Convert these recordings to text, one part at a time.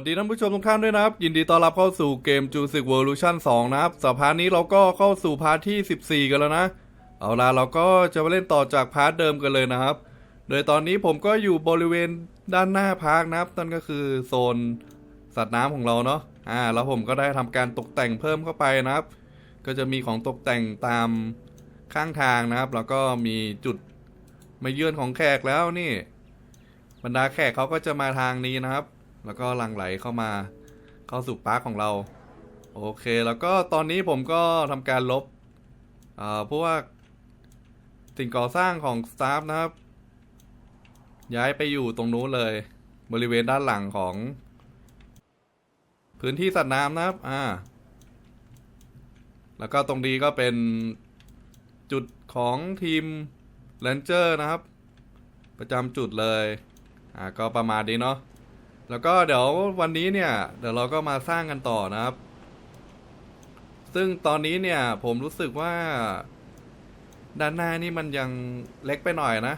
วัสดีท่านผู้ชมทุกท่านด้วยนะครับ ยินดีต้อนรับเข้าสู่เกม Jurassic World Evolution 2นะครับสัปดาห์นี้เราก็เข้าสู่พาร์ทที่ 14 กันแล้วนะ เอาล่ะเราก็จะมาเล่นต่อจากพาร์ทเดิมกันเลยนะครับ โดยตอนนี้ผมก็อยู่บริเวณด้านหน้าพาร์คนะครับนั่นก็คือโซนสัตว์น้ำของเราเนาะอ่าแล้วผมก็ได้ทำการตกแต่งเพิ่มเข้าไปนะครับ ก็จะมีของตกแต่งตามข้างทางนะครับ แล้วก็มีจุดมาเยือนของแขกแล้วนี่ บรรดาแขกเขาก็จะมาทางนี้นะครับ แล้วก็ลังไหลเข้ามาเข้าสู่ปาร์คของเรา โอเค แล้วก็ตอนนี้ผมก็ทำการลบเอ่อพวกสิ่งก่อสร้างของสตาฟนะครับ ย้ายไปอยู่ตรงนู้นเลย บริเวณด้านหลังของ พื้นที่สัตว์น้ำนะครับ อ่า แล้วก็ตรงนี้ก็เป็นจุดของทีมแรนเจอร์นะครับ ประจำจุดเลย อ่าก็ประมาณนี้เนาะ แล้วก็เดี๋ยววันนี้เนี่ย เดี๋ยวเราก็มาสร้างกันต่อนะครับ ซึ่งตอนนี้เนี่ย ผมรู้สึกว่า ด้านหน้านี่มันยังเล็กไปหน่อยนะ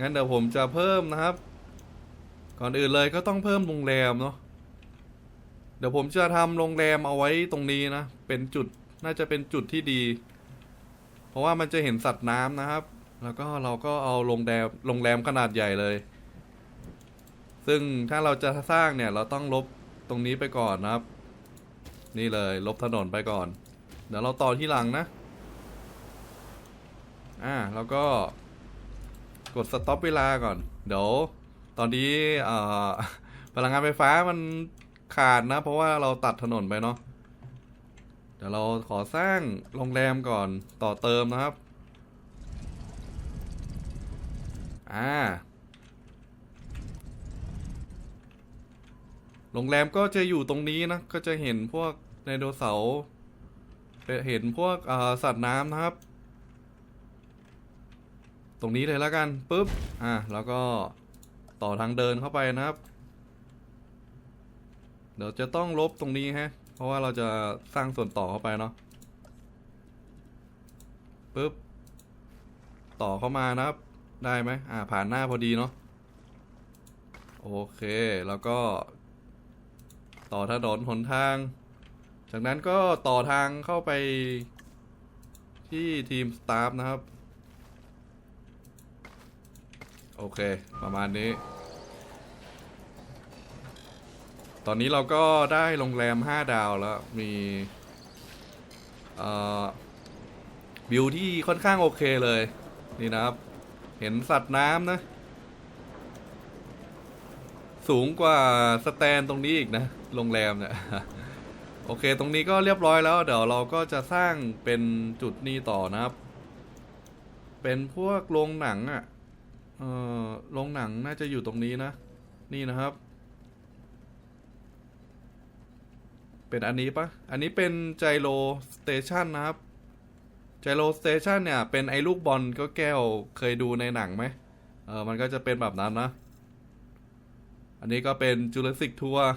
งั้นเดี๋ยวผมจะเพิ่มนะครับ ก่อนอื่นเลยก็ต้องเพิ่มโรงแรมเนาะ เดี๋ยวผมจะทำโรงแรมเอาไว้ตรงนี้นะ เป็นจุดน่าจะเป็นจุดที่ดี เพราะว่ามันจะเห็นสัตว์น้ำนะครับ แล้วก็เราก็เอาโรงแรมโรงแรมขนาดใหญ่เลย ซึ่งถ้าเราจะสร้างเนี่ยเราต้องลบตรงนี้ไปก่อนนะครับ นี่เลยลบถนนไปก่อน เดี๋ยวเราต่อที่หลังนะ อ่าแล้วก็กดสต็อปเวลาก่อน เดี๋ยวตอนนี้พลังงานไฟฟ้ามันขาดนะ เพราะว่าเราตัดถนนไปเนาะเดี๋ยวเราขอสร้างโรงแรมก่อนต่อเติมนะครับ อ่า โรงแรมก็จะอยู่ตรงนี้นะ ก็จะเห็นพวกไดโนเสาร์เห็นพวกสัตว์น้ำนะครับ ตรงนี้เลยแล้วกันปุ๊บอะแล้วก็ต่อทางเดินเข้าไปนะครับ เดี๋ยวจะต้องลบตรงนี้ฮะ เพราะว่าเราจะสร้างส่วนต่อเข้าไปเนาะปุ๊บต่อเข้ามานะครับ ได้ไหมอ่าผ่านหน้าพอดีเนาะโอเค แล้วก็ ต่อถนนหนทาง จากนั้นก็ต่อทางเข้าไปที่ทีมสตาฟนะครับ โอเค ประมาณนี้ ตอนนี้เราก็ได้โรงแรม 5 ดาวแล้ว มีวิวที่ค่อนข้างโอเคเลย นี่นะครับ เห็นสัตว์น้ำนะ สูงกว่าสแตนตรงนี้อีกนะ โรงแรมเนี่ย โอเค ตรงนี้ก็เรียบร้อยแล้ว เดี๋ยวเราก็จะสร้างเป็นจุดนี้ต่อนะครับ เป็นพวกโรงหนังอะ่ะ เออโรงหนังน่าจะอยู่ตรงนี้นะ นี่นะครับ เป็นอันนี้ปะอันนี้เป็นไจโรสเตชันนะครับ ไจโรสเตชันเนี่ย เป็นไอ้ลูกบอลก็แก้วเคยดูในหนังไหม เออ มันก็จะเป็นแบบนั้นนะ อันนี้ก็เป็นจูเลสิกทัวร์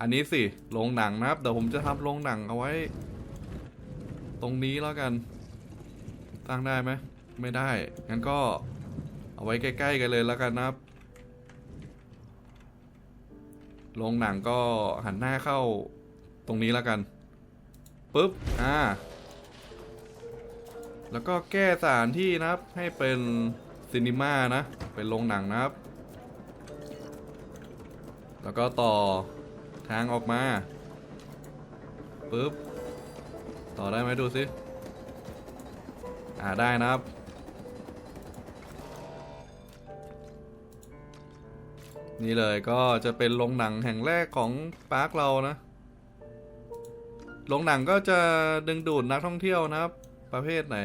อันนี้สิโรงหนังนะครับเดี๋ยวผมจะทำโรงหนังเอาไว้ ตรงนี้แล้วกันตั้งได้ไหมไม่ได้งั้นก็เอาไว้ใกล้ ๆ กันเลยแล้วกันนะครับโรงหนังก็หันหน้าเข้าตรงนี้แล้วกันปุ๊บอ่าแล้วก็แก้สถานที่นะครับให้เป็นซินิม่านะ เป็นโรงหนังนะครับ แล้วก็ต่อทางออกมาปุ๊บต่อได้ไหมดูสิอ่าได้นะครับ นี่เลยก็จะเป็นโรงหนังแห่งแรกของปาร์คเรานะโรงหนังก็จะดึงดูดนักท่องเที่ยวนะครับ ประเภทไหน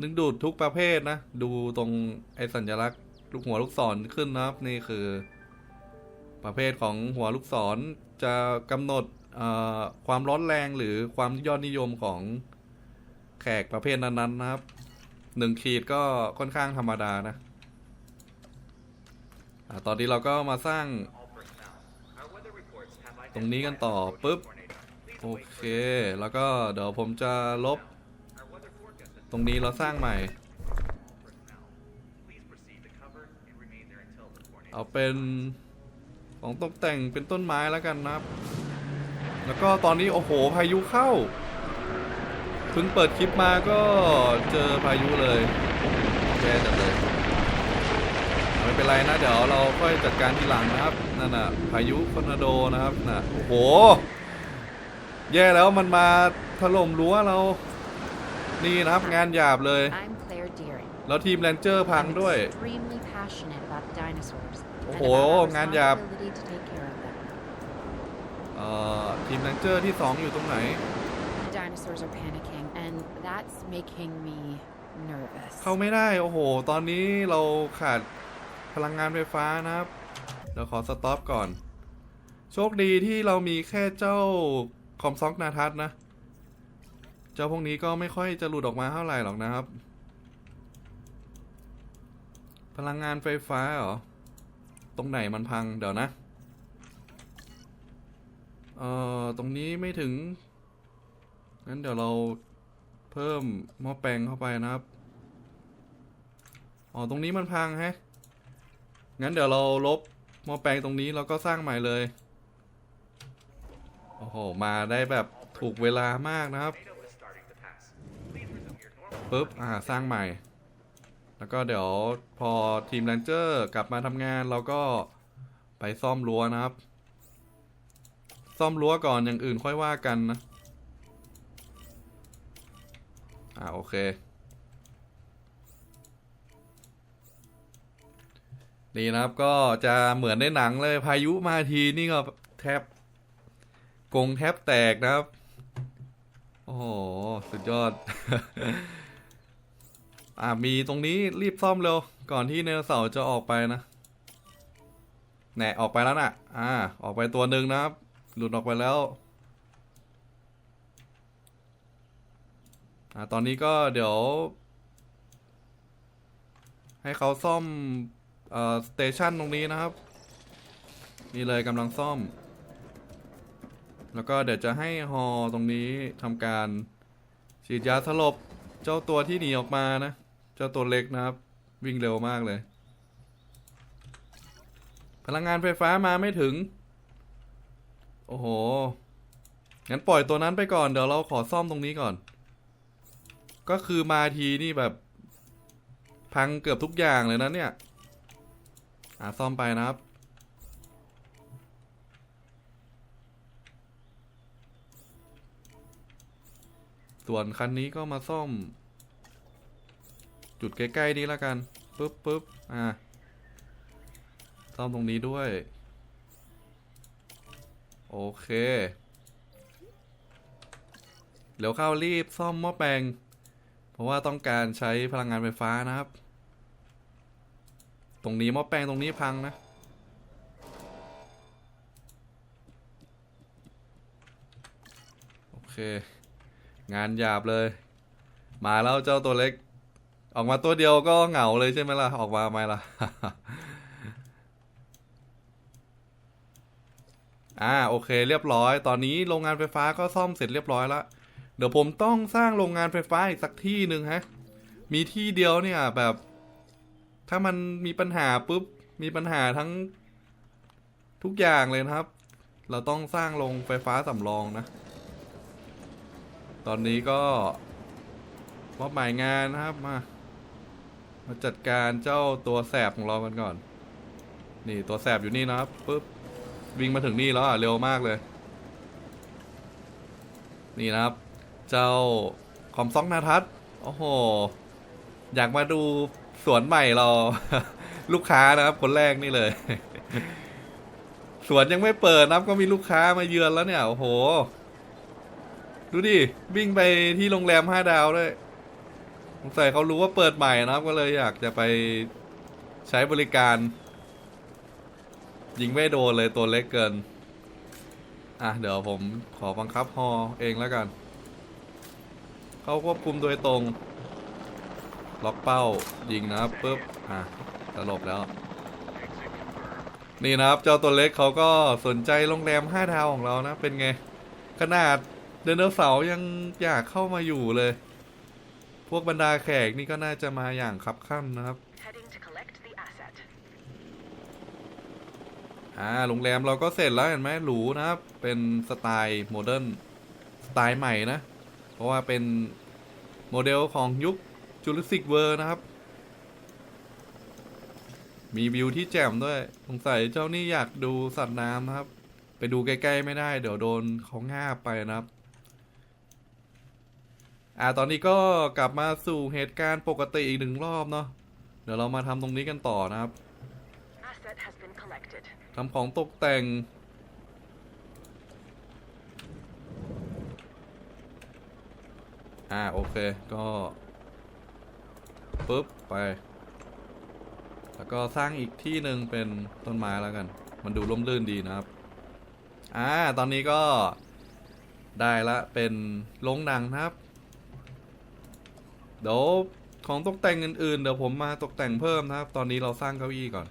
ดึงดูดทุกประเภทนะ ดูตรงไอสัญลักษณ์ลูกหัวลูกศรขึ้นนะครับ นี่คือ ประเภทของหัวลูกศรจะกำหนดความร้อนแรงหรือความยอดนิยมของแขกประเภทนั้นๆนะครับหนึ่งขีดก็ค่อนข้างธรรมดานะอะตอนนี้เราก็มาสร้างตรงนี้กันต่อปุ๊บ โอเค แล้วก็เดี๋ยวผมจะลบ ตรงนี้เราสร้างใหม่ เอาเป็น ของตกแต่งเป็นต้นไม้แล้วกันนะครับ แล้วก็ตอนนี้โอ้โหพายุเข้าเพิ่งเปิดคลิปมาก็เจอพายุเลยแย่จัดเลยไม่เป็นไรนะเดี๋ยวเราค่อยจัดการทีหลังนะครับนั่นน่ะพายุทอร์นาโดนะครับน่ะโอ้โห แย่แล้วมันมาถล่มรั้วเรานี่นะครับงานหยาบเลย I'm Claire Deering. แล้วทีมแรนเจอร์พัง I'm ด้วย extremely passionate about dinosaurs โอ้ and โห about our งานหยาบ responsibility to take care of them. เอ่อทีมแรนเจอร์ที่ 2 อยู่ตรงไหน The dinosaurs are panicking, and that's making me nervous. เข้าไม่ได้ โอ้โห ตอนนี้เราขาดพลังงานไฟฟ้านะครับ เดี๋ยวขอสต็อปก่อน โชคดีที่เรามีแค่เจ้าคอมซอกนาทัศน์นะเจ้าพวกนี้ก็ไม่ค่อยจะหลุดออกมาเท่าไหร่หรอกนะครับ พลังงานไฟฟ้าเหรอ ตรงไหนมันพังเดี๋ยวนะ เอ่อ ตรงนี้ไม่ถึง งั้นเดี๋ยวเราเพิ่มหม้อแปลงเข้าไปนะครับ อ๋อ ตรงนี้มันพังแฮะ งั้นเดี๋ยวเราลบหม้อแปลงตรงนี้แล้วก็สร้างใหม่เลย โอ้โห มาได้แบบถูกเวลามากนะครับ ปึ๊บ อ่า สร้างใหม่ แล้วก็เดี๋ยวพอทีมแรนเจอร์กลับมาทำงานเราก็ไปซ่อมรั้วนะครับ ซ่อมรั้วก่อนอย่างอื่นค่อยว่ากันนะ อ่าโอเคนี่นะครับก็จะเหมือนในหนังเลยพายุมาทีนี่ก็แทบกงแทบแตกนะครับ โอ้โห สุดยอด อ่ามีตรงนี้รีบซ่อมเร็ว ก่อนที่ไดโนเสาร์จะออกไปนะแหน่ออกไปแล้วน่ะ อ่า ออกไปตัวหนึ่งนะครับ หลุดออกไปแล้ว อ่า ตอนนี้ก็เดี๋ยว ให้เขาซ่อม เอ่อ สเตชันตรงนี้นะครับ นี่เลยกำลังซ่อม แล้วก็เดี๋ยวจะให้ฮอตรงนี้ทำการฉีดยาสลบ เจ้าตัวที่หนีออกมานะ เจ้าตัวเล็กนะครับ วิ่งเร็วมากเลย พลังงานไฟฟ้ามาไม่ถึง โอ้โห งั้นปล่อยตัวนั้นไปก่อน เดี๋ยวเราขอซ่อมตรงนี้ก่อน ก็คือมาทีนี่แบบ พังเกือบทุกอย่างเลยนะเนี่ย อ่าซ่อมไปนะครับส่วนคันนี้ก็มาซ่อม จุดใกล้ๆนี้แล้วกันปึ๊บปึ๊บอ่าซ่อมตรงนี้ด้วย โอเคเดี๋ยวเข้ารีบซ่อมหม้อแปลง เพราะว่าต้องการใช้พลังงานไฟฟ้านะครับ ตรงนี้หม้อแปลงตรงนี้พังนะ โอเค งานหยาบเลย มาแล้วเจ้าตัวเล็ก ออกมาตัวเดียวก็เหงาเลยใช่ไหมล่ะ ออกมาไหมล่ะ อ่าโอเค เรียบร้อย ตอนนี้โรงงานไฟฟ้าก็ซ่อมเสร็จเรียบร้อยล้วเดี๋ยวผมต้องสร้างโรงงานไฟฟ้าอีกสักที่หนึ่งฮะ มีที่เดียวเนี่ยแบบ ถ้ามันมีปัญหาปุ๊บ มีปัญหาทั้งทุกอย่างเลยนะครับ เราต้องสร้างโรงไฟฟ้าสำรองนะ ตอนนี้ก็มอบหมายงานนะครับมา มาจัดการเจ้าตัวแสบของเรากันก่อน นี่ตัวแสบอยู่นี่นะครับปุ๊บวิ่งมาถึงนี่แล้วอะเร็วมากเลย นี่นะครับ เจ้าคอมซอกนาทัศน์โอ้โห อยากมาดูสวนใหม่เรา ลูกค้านะครับคนแรกนี่เลย สวนยังไม่เปิดนะครับก็มีลูกค้ามาเยือนแล้วเนี่ย โอ้โห ดูดิ วิ่งไปที่โรงแรมห้าดาวด้วย สงสัยเขารู้ว่าเปิดใหม่นะครับ ก็เลยอยากจะไปใช้บริการ ยิงไม่โดนเลยตัวเล็กเกิน อะ เดี๋ยวผมขอบังคับฮอเองแล้วกัน เขาควบคุมโดยตรง ล็อกเป้ายิงนะครับปุ๊บ อะสลบแล้ว นี่นะครับ เจ้าตัวเล็กเขาก็สนใจโรงแรมห้าดาวของเรานะ เป็นไง ขนาดเดนเนอร์เสายังอยากเข้ามาอยู่เลย วกบรรดาแขกนี่ก็น่าจะมาอย่างคับข้างนะครับ Heading to collect the asset. อ่าโรงแรมเราก็เสร็จแล้วเห็นไหมหรูนะครับ เป็นสไตล์โมเดิร์นสไตล์ใหม่นะ เพราะว่าเป็นโมเดลของยุคจูราสสิกเวิร์นะครับ มีวิวที่แจ่มด้วยสงสัยเจ้านี่อยากดูสัตว์น้ำนะครับ ไปดูใกล้ ๆ ไม่ได้ เดี๋ยวโดนเขาง่าบไปนะครับ อ่าตอนนี้ก็กลับมาสู่เหตุการณ์ปกติอีกหนึ่งรอบเนาะเดี๋ยวเรามาทำตรงนี้กันต่อนะครับ Asset has been collected. ทำของตกแต่ง อ่าโอเคก็ปุ๊บไป แล้วก็สร้างอีกที่หนึ่งเป็นต้นไม้แล้วกัน มันดูร่มรื่นดีนะครับ อ่าตอนนี้ก็ได้ละเป็นโรงหนังนะครับ เดี๋ยวของตกแต่งอื่นๆ เดี๋ยวผมมาตกแต่งเพิ่มนะครับ ตอนนี้เราสร้างเก้าอี้ก่อน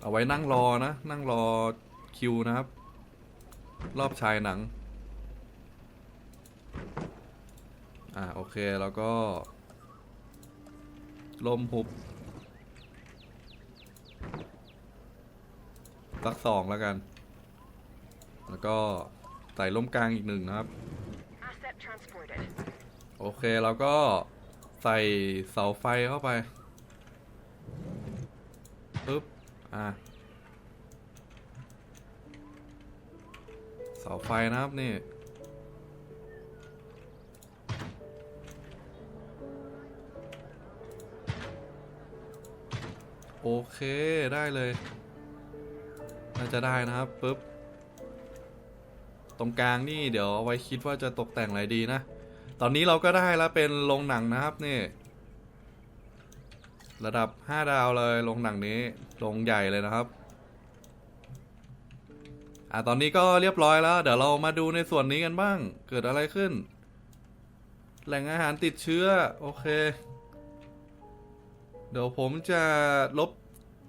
เอาไว้นั่งรอนะ นั่งรอคิวนะครับ รอบชายหนัง อ่าโอเคแล้วก็ลมหุบสักสองแล้วกัน แล้วก็ใส่ลมกลางอีกหนึ่งนะครับ โอเคแล้วก็ใส่เสาไฟเข้าไปปึ๊บอะเสาไฟนะครับนี่โอเคได้เลยน่าจะได้นะครับปึ๊บตรงกลางนี่เดี๋ยวเอาไว้คิดว่าจะตกแต่งอะไรดีนะ ตอนนี้เราก็ได้แล้วเป็นโรงหนังนะครับนี่ ระดับ 5 ดาวเลยโรงหนังนี้โรงใหญ่เลยนะครับอะตอนนี้ก็เรียบร้อยแล้ว เดี๋ยวเรามาดูในส่วนนี้กันบ้าง เกิดอะไรขึ้น แหล่งอาหารติดเชื้อ โอเค เดี๋ยวผมจะลบ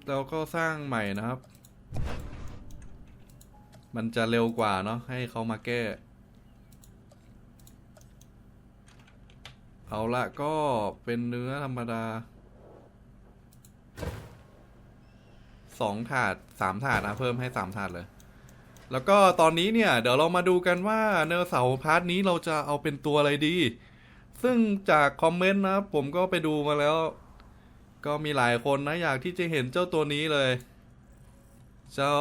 แล้วก็สร้างใหม่นะครับ มันจะเร็วกว่าเนาะให้เขามาแก้ เอาละก็เป็นเนื้อธรรมดาสองถาดสามถาดนะเพิ่มให้สามถาดเลย แล้วก็ตอนนี้เนี่ยเดี๋ยวเรามาดูกันว่าเนอร์เสาพาร์ทนี้เราจะเอาเป็นตัวอะไรดี ซึ่งจากคอมเมนต์นะผมก็ไปดูมาแล้ว ก็มีหลายคนนะอยากที่จะเห็นเจ้าตัวนี้เลย เจ้า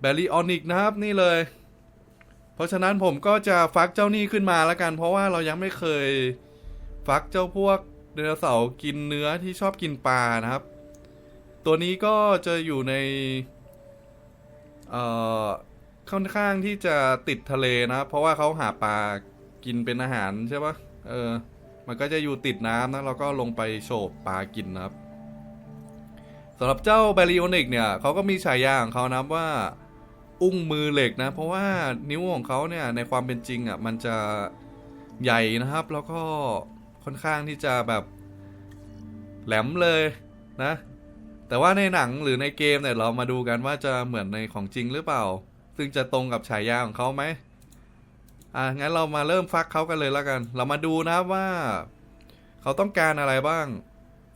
แบลริออนิกนะครับนี่เลย เพราะฉะนั้นผมก็จะฟักเจ้านี่ขึ้นมาแล้วกัน เพราะว่าเรายังไม่เคยฟักเจ้าพวกไดโนเสาร์กินเนื้อที่ชอบกินปลานะครับ ตัวนี้ก็จะอยู่ในเอ่อค่อนข้างที่จะติดทะเลนะครับ เพราะว่าเขาหาปลากินเป็นอาหารใช่ปะเออ มันก็จะอยู่ติดน้ำนะเราก็ลงไปโฉบปลากินนะครับสำหรับเจ้าแบริโอนิกเนี่ยเขาก็มีฉายาของเขานะว่า อุ้งมือเหล็กนะ เพราะว่านิ้วของเขาเนี่ยในความเป็นจริงอะมันจะใหญ่นะครับ แล้วก็ค่อนข้างที่จะแบบแหลมเลยนะ แต่ว่าในหนังหรือในเกมเนี่ยเรามาดูกันว่าจะเหมือนในของจริงหรือเปล่า ซึ่งจะตรงกับฉายาของเขาไหมอะงั้นเรามาเริ่มฟักเขากันเลยแล้วกัน เรามาดูนะครับว่า เขาต้องการอะไรบ้าง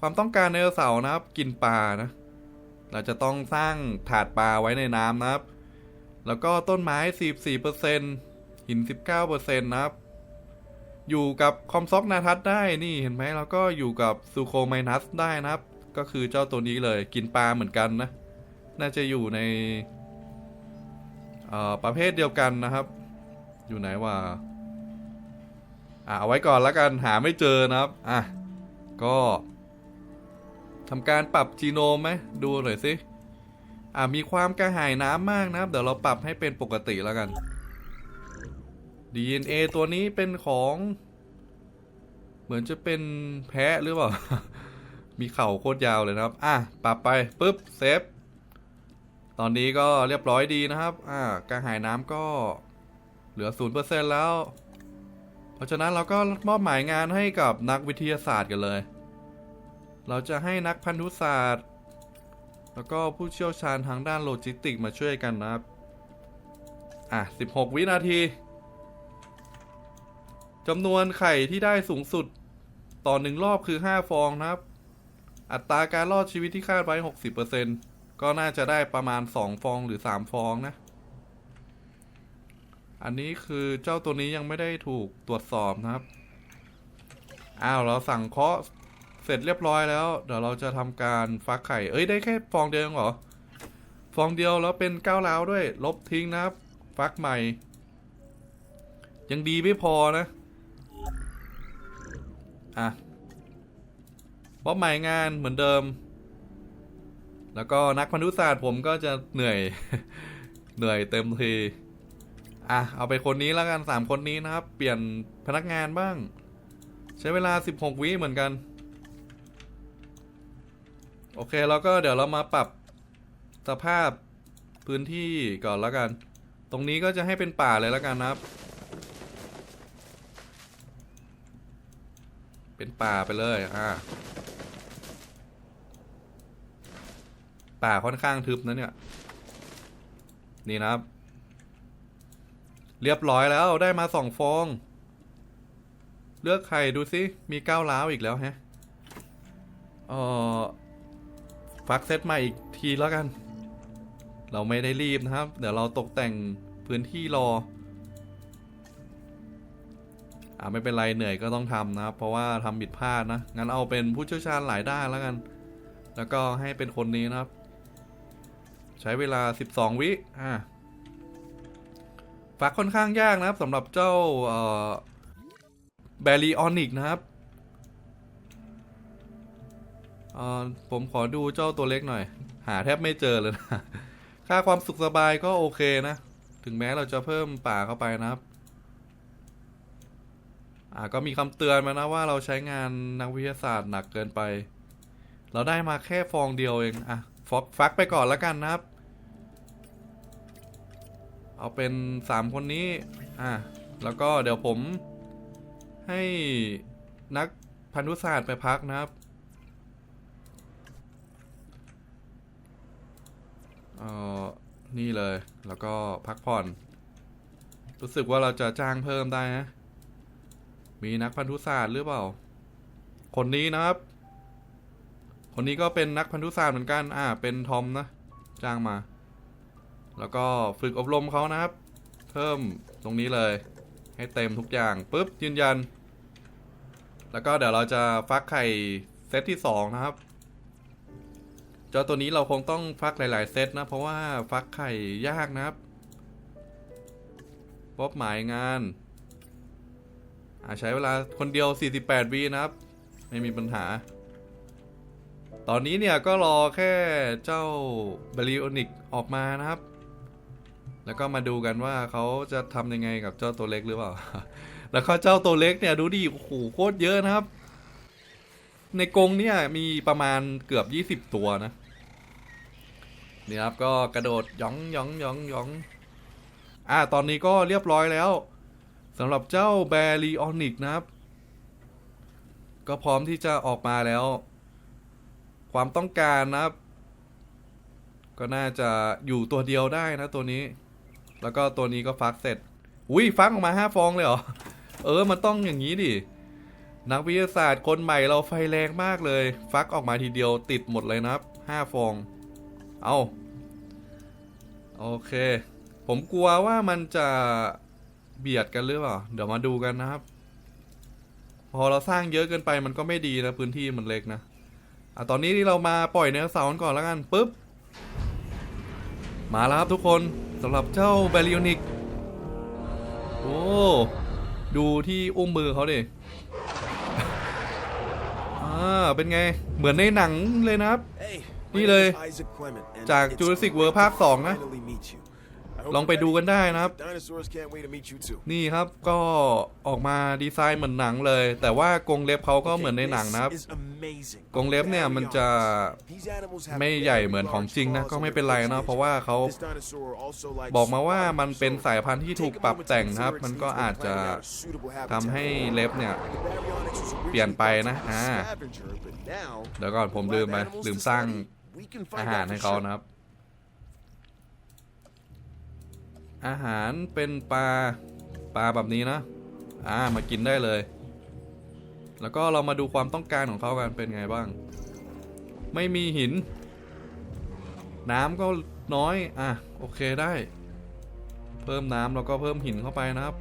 ความต้องการในเสานะครับ กินปลานะ เราจะต้องสร้างถาดปลาไว้ในน้ำนะครับ แล้วก็ต้นไม้ 44%หิน 19%นะครับ อยู่กับคอมซ็อกนาทัศได้นี่เห็นไหมแล้วก็อยู่กับซูโคไมนัสได้นะครับ ก็คือเจ้าตัวนี้เลยกินปลาเหมือนกันนะ น่าจะอยู่ในประเภทเดียวกันนะครับ อยู่ไหนวะอะเอาไว้ก่อนแล้วกันหาไม่เจอนะครับ อะ ก็ทำการปรับจีโนมไหมดูหน่อยสิ อ่ามีความกระหายน้ำมากนะครับ เดี๋ยวเราปรับให้เป็นปกติแล้วกัน DNA ตัวนี้เป็นของ เหมือนจะเป็นแพะหรือเปล่า มีเข่าโคตรยาวเลยนะครับ อะปรับไปปุ๊บเซฟ ตอนนี้ก็เรียบร้อยดีนะครับ อ่ากระหายน้ำก็เหลือ 0%แล้ว เพราะฉะนั้นเราก็มอบหมายงานให้กับนักวิทยาศาสตร์กันเลย เราจะให้นักพันธุศาสตร์ แล้วก็ผู้เชี่ยวชาญทางด้านโลจิสติกมาช่วยกันนะครับ อะ 16 วินาทีจำนวนไข่ที่ได้สูงสุด ต่อหนึ่งรอบคือ 5 ฟองนะครับ อัตราการรอดชีวิตที่คาดไว้ 60%ก็น่าจะได้ประมาณสองฟองหรือสามฟองนะ อันนี้คือเจ้าตัวนี้ยังไม่ได้ถูกตรวจสอบนะครับ อ้าว เราสั่งเคาะ เสร็จเรียบร้อยแล้ว เดี๋ยวเราจะทำการฟักไข่ เอ้ยได้แค่ฟองเดียวเองเหรอ ฟองเดียวแล้วเป็นก้าวร้าวด้วย ลบทิ้งนะครับ ฟักใหม่ ยังดีไม่พอนะ อะป๊อบใหม่งานเหมือนเดิม แล้วก็นักพันธุศาสตร์ผมก็จะเหนื่อย เหนื่อยเต็มที อะ เอาไปคนนี้แล้วกันสามคนนี้นะครับ เปลี่ยนพนักงานบ้าง ใช้เวลา 16 วิเหมือนกัน โอเคแล้วก็เดี๋ยวเรามาปรับสภาพพื้นที่ก่อนแล้วกัน ตรงนี้ก็จะให้เป็นป่าเลยแล้วกันนะครับ เป็นป่าไปเลยอ่าป่าค่อนข้างทึบนะเนี่ย นี่นะครับ เรียบร้อยแล้วได้มาสองฟอง เลือกไข่ดูสิมีก้าวล้าวอีกแล้วแฮะเออ ฟักเซตใหม่อีกทีแล้วกัน เราไม่ได้รีบนะครับ เดี๋ยวเราตกแต่งพื้นที่รอ อ่าไม่เป็นไรเหนื่อยก็ต้องทำนะครับ เพราะว่าทำผิดพลาดนะ งั้นเอาเป็นผู้เชี่ยวชาญหลายด้านแล้วกัน แล้วก็ให้เป็นคนนี้นะครับ ใช้เวลา 12 วิอ่าฟักค่อนข้างยากนะครับสำหรับเจ้าเอ่อแบรีออนิกนะครับ ออผมขอดูเจ้าตัวเล็กหน่อย หาแทบไม่เจอเลยนะ ค่าความสุขสบายก็โอเคนะ ถึงแม้เราจะเพิ่มป่าเข้าไปนะครับอ่าก็มีคำเตือนมานะว่าเราใช้งานนักวิทยาศาสตร์หนักเกินไป เราได้มาแค่ฟองเดียวเองอะฟอกฟักไปก่อนแล้วกันนะครับ เอาเป็นสามคนนี้อะแล้วก็เดี๋ยวผมให้นักพันธุศาสตร์ไปพักนะครับ เอ่อนี่เลย แล้วก็พักผ่อน รู้สึกว่าเราจะจ้างเพิ่มได้นะ มีนักพันธุศาสตร์หรือเปล่า คนนี้นะครับ คนนี้ก็เป็นนักพันธุศาสตร์เหมือนกัน อ่า เป็นทอมนะ จ้างมา แล้วก็ฝึกอบรมเขานะครับ เพิ่มตรงนี้เลย ให้เต็มทุกอย่างปุ๊บยืนยัน แล้วก็เดี๋ยวเราจะฟักไข่เซตที่สองนะครับ เจ้าตัวนี้เราคงต้องฟักหลาย ๆ เซตนะ เพราะว่าฟักไข่ยากนะครับพบหมายงานอาใช้เวลาคนเดียว 48วินะครับ ไม่มีปัญหา ตอนนี้เนี่ยก็รอแค่เจ้าบริโอนิกออกมานะครับ แล้วก็มาดูกันว่าเขาจะทำยังไงกับเจ้าตัวเล็กหรือเปล่า แล้วก็เจ้าตัวเล็กเนี่ยดูดิโอ้โหโคตรเยอะนะครับ ในกรงเนี่ยมีประมาณเกือบ 20 ตัวนะ นี่ครับก็กระโดดย่องย่องย่องย่องอ่าตอนนี้ก็เรียบร้อยแล้วสำหรับเจ้าแบรีออนิกนะครับ ก็พร้อมที่จะออกมาแล้ว ความต้องการนะครับ ก็น่าจะอยู่ตัวเดียวได้นะตัวนี้ แล้วก็ตัวนี้ก็ฟักเสร็จอุ้ยฟักออกมาห้าฟองเลยเหรอ เออ มันต้องอย่างนี้ดิ นักวิทยาศาสตร์คนใหม่เราไฟแรงมากเลย ฟักออกมาทีเดียวติดหมดเลยนะครับห้าฟอง เอาโอเค ผมกลัวว่ามันจะเบียดกันหรือเปล่า เดี๋ยวมาดูกันนะครับ พอเราสร้างเยอะเกินไปมันก็ไม่ดีนะพื้นที่มันเล็กนะอะตอนนี้ที่เรามาปล่อยเนื้อเสาร์ก่อนแล้วกันปุ๊บ มาแล้วครับทุกคนสำหรับเจ้าแบริโอนิก โอ้ ดูที่อุ้มมือเขาดิอ่าเป็นไง เหมือนในหนังเลยนะครับ นี่เลย จาก Jurassic World ภาคสองนะ ลองไปดูกันได้นะครับ นี่ครับก็ออกมาดีไซน์เหมือนหนังเลย แต่ว่ากรงเล็บเขาก็เหมือนในหนังนะครับ กรงเล็บเนี่ยมันจะไม่ใหญ่เหมือนของจริงนะ ก็ไม่เป็นไรนะเพราะว่าเขาบอกมาว่ามันเป็นสายพันธุ์ที่ถูกปรับแต่งนะครับ มันก็อาจจะทำให้เล็บเนี่ย เปลี่ยนไปนะอ่าเดี๋ยวก่อนผมลืมไปลืมสร้าง อาหารให้เขานะครับ อาหารเป็นปลาปลาแบบนี้นะอ่ามากินได้เลย แล้วก็เรามาดูความต้องการของเขากันเป็นไงบ้าง ไม่มีหิน น้ำก็น้อย อะ โอเคได้ เพิ่มน้ำแล้วก็เพิ่มหินเข้าไปนะครับ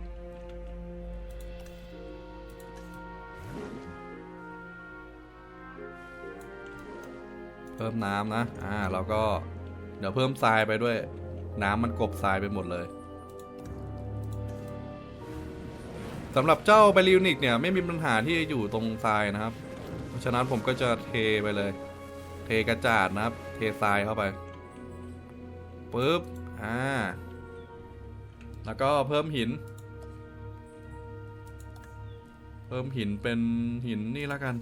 เพิ่มน้ำนะ อ่าแล้วก็เดี๋ยวเพิ่มทรายไปด้วย น้ำมันกบทรายไปหมดเลยสำหรับเจ้าไบริวนิกเนี่ยไม่มีปัญหาที่จะอยู่ตรงทรายนะครับ เพราะฉะนั้นผมก็จะเทไปเลย เทกระจาดนะครับ เททรายเข้าไปปุ๊บ อ่า แล้วก็เพิ่มหิน เพิ่มหินเป็นหินนี่แล้วกัน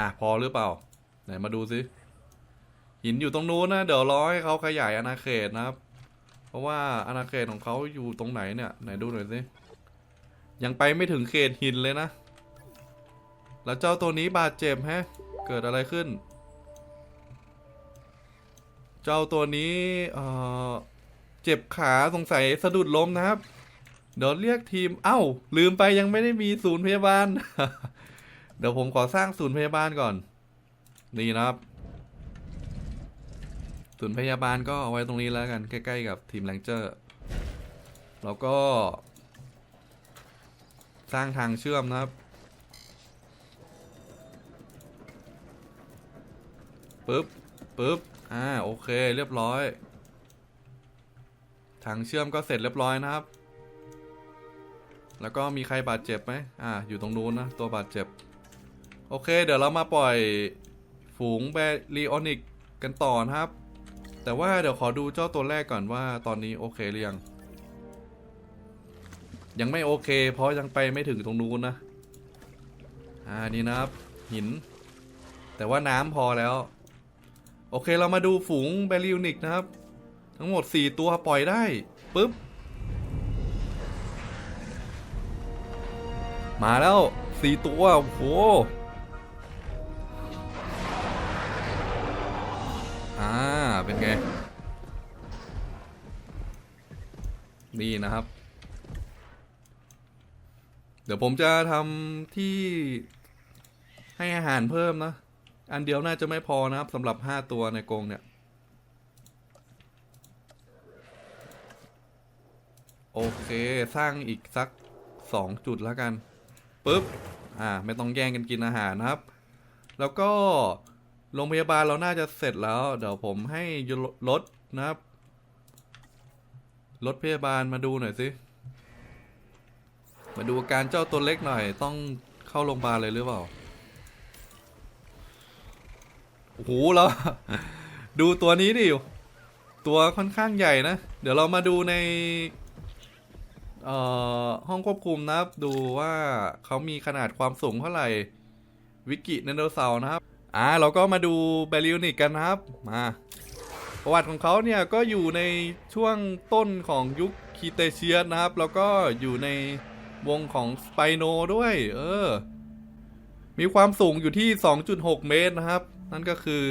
อะพอหรือเปล่า ไหนมาดูสิหินอยู่ตรงนู้นนะเดี๋ยวรอให้เขาขยายอาณาเขตนะครับ เพราะว่าอาณาเขตของเขาอยู่ตรงไหนเนี่ยไหนดูหน่อยสิยังไปไม่ถึงเขตหินเลยนะ แล้วเจ้าตัวนี้บาดเจ็บแฮะ เกิดอะไรขึ้น เจ้าตัวนี้เอ่อเจ็บขาสงสัยสะดุดล้มนะครับ เดี๋ยวเรียกทีม เอ้า ลืมไปยังไม่ได้มีศูนย์พยาบาล เดี๋ยวผมขอสร้างศูนย์พยาบาลก่อน นี่นะครับ ศูนย์พยาบาลก็เอาไว้ตรงนี้แล้วกัน ใกล้ ๆ กับทีมแรงเจอร์ แล้วก็ สร้างทางเชื่อมนะครับปึ๊บปึ๊บอ่า โอเค เรียบร้อย ทางเชื่อมก็เสร็จเรียบร้อยนะครับ แล้วก็มีใครบาดเจ็บไหมอ่า อยู่ตรงนู้นนะ ตัวบาดเจ็บ โอเค เดี๋ยวเรามาปล่อยฝูงแบรีออนิกกันต่อนะครับ แต่ว่าเดี๋ยวขอดูเจ้าตัวแรกก่อนว่าตอนนี้โอเคหรือยัง ยังไม่โอเค เพราะยังไปไม่ถึงตรงนู้นนะ อ่านี่นะครับ หิน แต่ว่าน้ำพอแล้ว โอเคเรามาดูฝูงแบริวนิกนะครับ ทั้งหมด 4 ตัวปล่อยได้ปุ๊บมาแล้ว4ตัวโอ้โห เป็นไง นี่นะครับ เดี๋ยวผมจะทำที่ให้อาหารเพิ่มนะ อันเดียวน่าจะไม่พอนะครับสำหรับ5ตัวในกรงเนี่ย โอเคสร้างอีกสัก2จุดแล้วกันปุ๊บ อ่า ไม่ต้องแย่งกันกินอาหารนะครับ แล้วก็ โรงพยาบาลเราน่าจะเสร็จแล้ว เดี๋ยวผมให้รถนะครับ รถพยาบาลมาดูหน่อยสิ มาดูอาการเจ้าตัวเล็กหน่อย ต้องเข้าโรงพยาบาลเลยหรือเปล่า โอ้โหแล้ว ดูตัวนี้ดิ ตัวค่อนข้างใหญ่นะ เดี๋ยวเรามาดูในห้องควบคุมนะครับ ดูว่าเขามีขนาดความสูงเท่าไหร่ วิกิไดโนเสาร์นะครับ อ่าเราก็มาดูแบริวนิกกันนะครับมาประวัติของเขาเนี่ยก็อยู่ในช่วงต้นของยุคคีเตเชียสนะครับ แล้วก็อยู่ในวงของสไปโนด้วย เออ มีความสูงอยู่ที่ 2.6 เมตรนะครับ นั่นก็คือ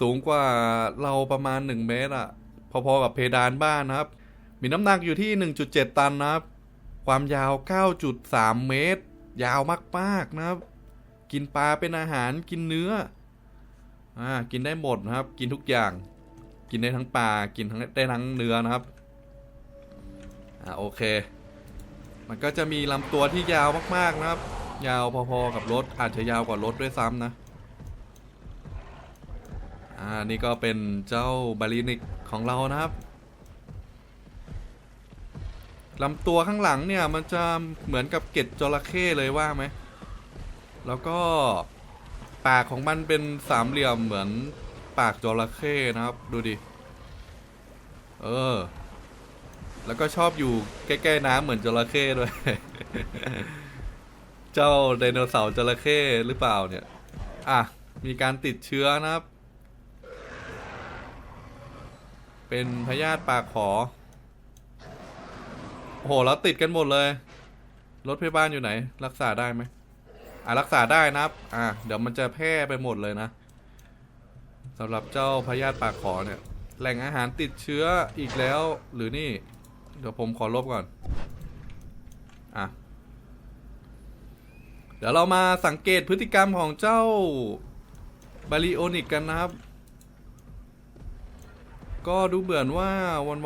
สูงกว่าเราประมาณ 1 เมตรอะพอๆกับเพดานบ้านนะครับ มีน้ำหนักอยู่ที่ 1.7 ตันนะครับ ความยาว 9.3 เมตร ยาวมากๆนะครับ กินปลาเป็นอาหารกินเนื้ออ่ากินได้หมดนะครับ กินทุกอย่าง กินได้ทั้งปลากินทั้งได้ทั้งเนื้อนะครับอ่าโอเค มันก็จะมีลำตัวที่ยาวมากๆนะครับ ยาวพอๆกับรถอาจจะยาวกว่ารถด้วยซ้ำนะอ่านี่ก็เป็นเจ้าบาลินิกของเรานะครับลำตัวข้างหลังเนี่ยมันจะเหมือนกับเกล็ดจระเข้เลยว่าไหม แล้วก็ปากของมันเป็นสามเหลี่ยมเหมือนปากจระเข้นะครับ ดูดิ เออ แล้วก็ชอบอยู่ใกล้ๆน้ำเหมือนจระเข้ด้วย เจ้าไดโนเสาร์จระเข้หรือเปล่าเนี่ย อะ มีการติดเชื้อนะครับ เป็นพยาธิปากขอ โห แล้วติดกันหมดเลย รถพยาบาลอยู่ไหน รักษาได้ไหม อะรักษาได้นะครับอะเดี๋ยวมันจะแพร่ไปหมดเลยนะสำหรับเจ้าพยาธิปากขอเนี่ย แหล่งอาหารติดเชื้ออีกแล้ว หรือนี่ เดี๋ยวผมขอลบก่อน อะ เดี๋ยวเรามาสังเกตพฤติกรรมของเจ้าบาริโอนิกกันนะครับ ก็ดูเหมือนว่า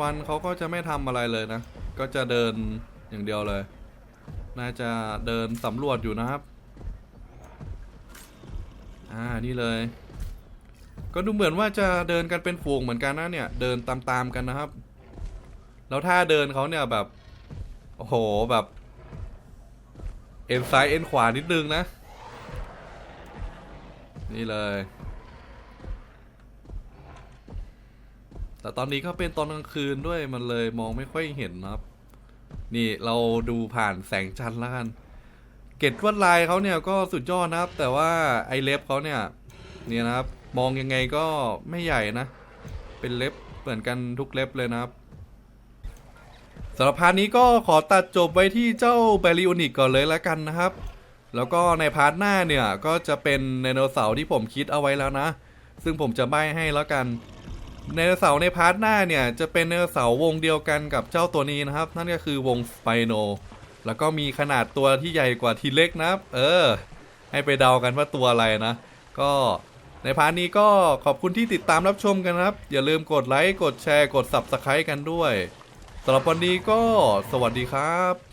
วันๆเขาก็จะไม่ทำอะไรเลยนะ ก็จะเดินอย่างเดียวเลย น่าจะเดินสำรวจอยู่นะครับ อ่านี่เลย ก็ดูเหมือนว่าจะเดินกันเป็นฝูงเหมือนกันนะเนี่ย เดินตามๆกันนะครับ แล้วท่าเดินเขาเนี่ยแบบ โอ้โหแบบเอ็นซ้ายเอ็นขวานิดนึงนะ นี่เลย แต่ตอนนี้ก็เป็นตอนกลางคืนด้วยมันเลยมองไม่ค่อยเห็นนะครับ นี่เราดูผ่านแสงจันทร์แล้วกัน เกตลวดลายเขาเนี่ยก็สุดยอดนะครับ แต่ว่าไอเล็บเขาเนี่ยเนี่ยนะครับ มองยังไงก็ไม่ใหญ่นะ เป็นเล็บเหมือนกันทุกเล็บเลยนะครับสำหรับพาร์ทนี้ก็ขอตัดจบไว้ที่เจ้าเบลิโอนิกก่อนเลยแล้วกันนะครับ แล้วก็ในพาร์ทหน้าเนี่ยก็จะเป็นไดโนเสาร์ที่ผมคิดเอาไว้แล้วนะ ซึ่งผมจะใบ้ให้แล้วกันไดโนเสาร์ในพาร์ทหน้าเนี่ยจะเป็นไดโนเสาร์วงเดียวกันกับเจ้าตัวนี้นะครับ นั่นก็คือวงสไปโน แล้วก็มีขนาดตัวที่ใหญ่กว่าทีเล็กนะเออ ให้ไปเดากันว่าตัวอะไรนะ ก็ในพาร์ทนี้ก็ขอบคุณที่ติดตามรับชมกันนะครับ อย่าลืมกดไลค์ กดแชร์ กด Subscribe กันด้วยสำหรับวันนี้ก็สวัสดีครับ